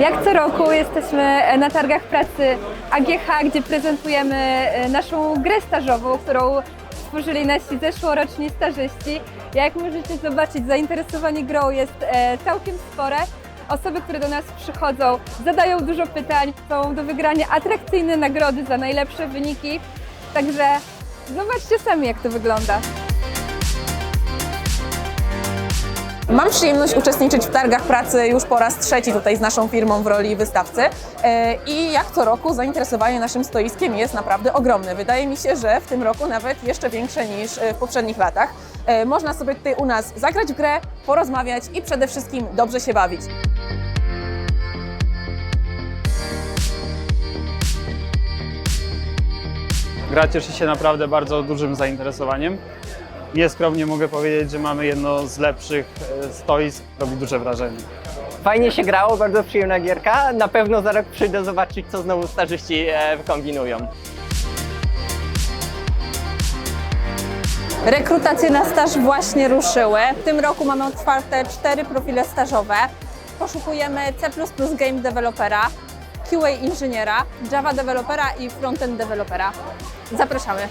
Jak co roku jesteśmy na targach pracy AGH, gdzie prezentujemy e, naszą grę stażową, którą stworzyli nasi zeszłoroczni stażyści. Jak możecie zobaczyć, zainteresowanie grą jest e, całkiem spore. Osoby, które do nas przychodzą, zadają dużo pytań, są do wygrania atrakcyjne nagrody za najlepsze wyniki. Także zobaczcie sami, jak to wygląda. Mam przyjemność uczestniczyć w targach pracy już po raz trzeci tutaj z naszą firmą w roli wystawcy E, i jak co roku zainteresowanie naszym stoiskiem jest naprawdę ogromne. Wydaje mi się, że w tym roku nawet jeszcze większe niż e, w poprzednich latach. E, Można sobie tutaj u nas zagrać w grę, porozmawiać i przede wszystkim dobrze się bawić. Gra cieszy się naprawdę bardzo dużym zainteresowaniem. Nieskromnie mogę powiedzieć, że mamy jedno z lepszych e, stoisk, robi duże wrażenie. Fajnie się grało, bardzo przyjemna gierka. Na pewno za rok przyjdę zobaczyć, co znowu starzyści e, wykombinują. Rekrutacje na staż właśnie ruszyły. W tym roku mamy otwarte cztery profile stażowe. Poszukujemy C++ Game Developera, QA inżyniera, Java Developera i Frontend Developera. Zapraszamy.